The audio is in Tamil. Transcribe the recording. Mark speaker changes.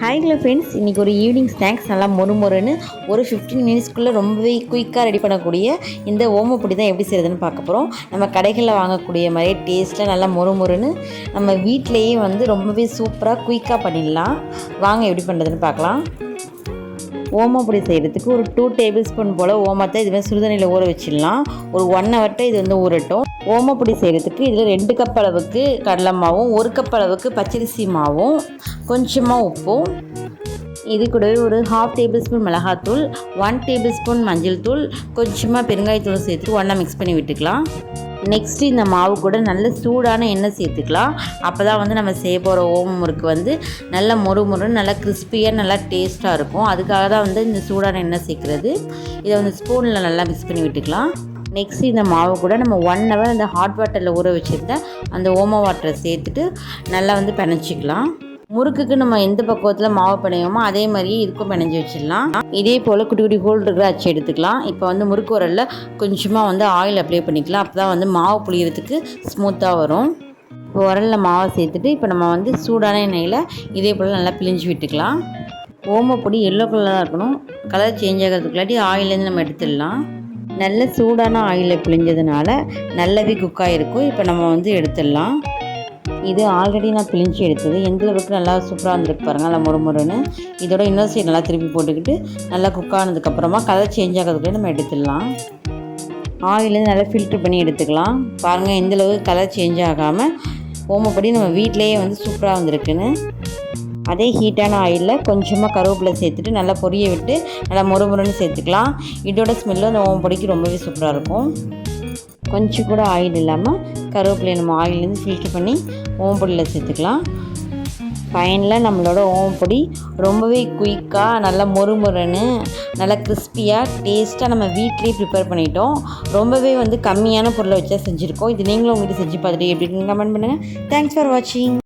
Speaker 1: ஹாய் ஹலோ ஃப்ரெண்ட்ஸ் இன்றைக்கி ஒரு ஈவினிங் ஸ்நாக்ஸ் நல்லா மொறு மொறுன்னு ஒரு ஃபிஃப்டீன் மினிட்ஸ்க்குள்ளே ரொம்பவே குயிக்காக ரெடி பண்ணக்கூடிய இந்த ஓமப்பொடி தான் எப்படி செய்கிறதுன்னு பார்க்க போகிறோம் நம்ம கடைகளில் வாங்கக்கூடிய மாதிரியே டேஸ்ட்டாக நல்லா மொறு மொறுன்னு நம்ம வீட்டிலையே வந்து ரொம்பவே சூப்பராக குயிக்காக பண்ணிடலாம். வாங்க எப்படி பண்ணுறதுன்னு பார்க்கலாம். ஓமப்பொடி செய்கிறதுக்கு ஒரு டூ டேபிள் ஸ்பூன் போல் ஓமத்தை இது மாதிரி சுடுதண்ணியில் ஊற வச்சிடலாம். ஒரு ஒன் ஹவர்ட்ட இது வந்து ஊறட்டும். ஓமப்பொடி செய்கிறதுக்கு இதில் ரெண்டு கப் அளவுக்கு கடலை மாவும் ஒரு கப் அளவுக்கு பச்சரிசி மாவும் கொஞ்சமாக உப்பும் இது கூடவே ஒரு ஹாஃப் டேபிள் ஸ்பூன் மிளகாத்தூள் ஒன் டேபிள் ஸ்பூன் மஞ்சள் தூள் கொஞ்சமாக பெருங்காயத்தூள் சேர்த்து ஒன்றா மிக்ஸ் பண்ணி விட்டுக்கலாம். நெக்ஸ்ட்டு இந்த மாவு கூட நல்ல சூடான எண்ணெய் சேர்த்துக்கலாம். அப்போ தான் வந்து நம்ம செய்ய போகிற ஓமம் முறுக்கு வந்து நல்ல மொறு மொறுன்னு நல்லா கிறிஸ்பியாக நல்லா டேஸ்ட்டாக இருக்கும். அதுக்காக தான் வந்து இந்த சூடான எண்ணெய் சேர்க்குறது. இதை வந்து ஸ்பூனில் நல்லா மிக்ஸ் பண்ணி விட்டுக்கலாம். நெக்ஸ்ட் இந்த மாவு கூட நம்ம ஒன் ஹவர் அந்த ஹாட் வாட்டரில் ஊற வச்சுருந்த அந்த ஓம வாட்டரை சேர்த்துட்டு நல்லா வந்து பிணைச்சிக்கலாம். முறுக்குக்கு நம்ம எந்த பக்குவத்தில் மாவு பிணையோமோ அதே மாதிரியே இதுக்கும் பிணைஞ்சு வச்சிடலாம். இதே போல் குட்டி குட்டி ஹோல் இருக்கிற அச்சு எடுத்துக்கலாம். இப்போ வந்து முறுக்கு உரலில் கொஞ்சமாக வந்து ஆயில் அப்ளை பண்ணிக்கலாம். அப்போ தான் வந்து மாவு புளியறதுக்கு ஸ்மூத்தாக வரும். இப்போ உரலில் மாவை சேர்த்துட்டு இப்போ நம்ம வந்து சூடான எண்ணெயில் இதே போல் நல்லா பிழிஞ்சு விட்டுக்கலாம். ஓமப்பொடி எல்லோ கலராக இருக்கணும். கலர் சேஞ்ச் ஆகிறதுக்குள்ளாட்டி ஆயிலேருந்து நம்ம எடுத்துடலாம். நல்ல சூடான ஆயிலில் பிழிஞ்சதுனால நல்லாவே குக் ஆகிருக்கும் இப்போ நம்ம வந்து எடுத்துடலாம். இது ஆல்ரெடி நான் பிழிஞ்சு எடுத்தது. எந்த அளவுக்கு நல்லா சூப்பராக இருந்திருக்கு பாருங்கள் நல்லா முறுமுறுன்னு இதோட இன்னொரு சைடு நல்லா திருப்பி போட்டுக்கிட்டு நல்லா குக் ஆனதுக்கப்புறமா கலர் சேஞ்ச் ஆகிறதுக்குள்ளே நம்ம எடுத்துடலாம். ஆயிலேருந்து நல்லா ஃபில்ட்ரு பண்ணி எடுத்துக்கலாம். பாருங்கள் எந்த அளவுக்கு கலர் சேஞ்ச் ஆகாமல் ஓமப்படி நம்ம வீட்டிலேயே வந்து சூப்பராக வந்திருக்குன்னு. அதே ஹீட்டான ஆயிலில் கொஞ்சமாக கருவேப்பிலை சேர்த்துட்டு நல்லா பொரிய விட்டு நல்லா முறு முறுன்னு சேர்த்துக்கலாம். இதோட ஸ்மெல்லும் அந்த ஓமப்பொடிக்கு ரொம்பவே சூப்பராக இருக்கும். கொஞ்சம் கூட ஆயில் இல்லாமல் கருவேப்பிலையை நம்ம ஆயிலேருந்து ஃபில்ட்ரு பண்ணி ஓம்பொடியில் சேர்த்துக்கலாம். ஃபைனில் நம்மளோட ஓமப்பொடி ரொம்பவே குயிக்காக நல்லா மொறுமொறுன்னு நல்லா கிறிஸ்பியாக டேஸ்ட்டாக நம்ம வீட்லேயே ப்ரிப்பேர் பண்ணிட்டோம். ரொம்பவே வந்து கம்மியான பொருளை வச்சா செஞ்சுருக்கோம். இது நீங்களும் உங்கள்கிட்ட செஞ்சு பார்த்துட்டு எப்படி கமெண்ட் பண்ணுங்கள் தேங்க்ஸ் ஃபார் வாட்சிங்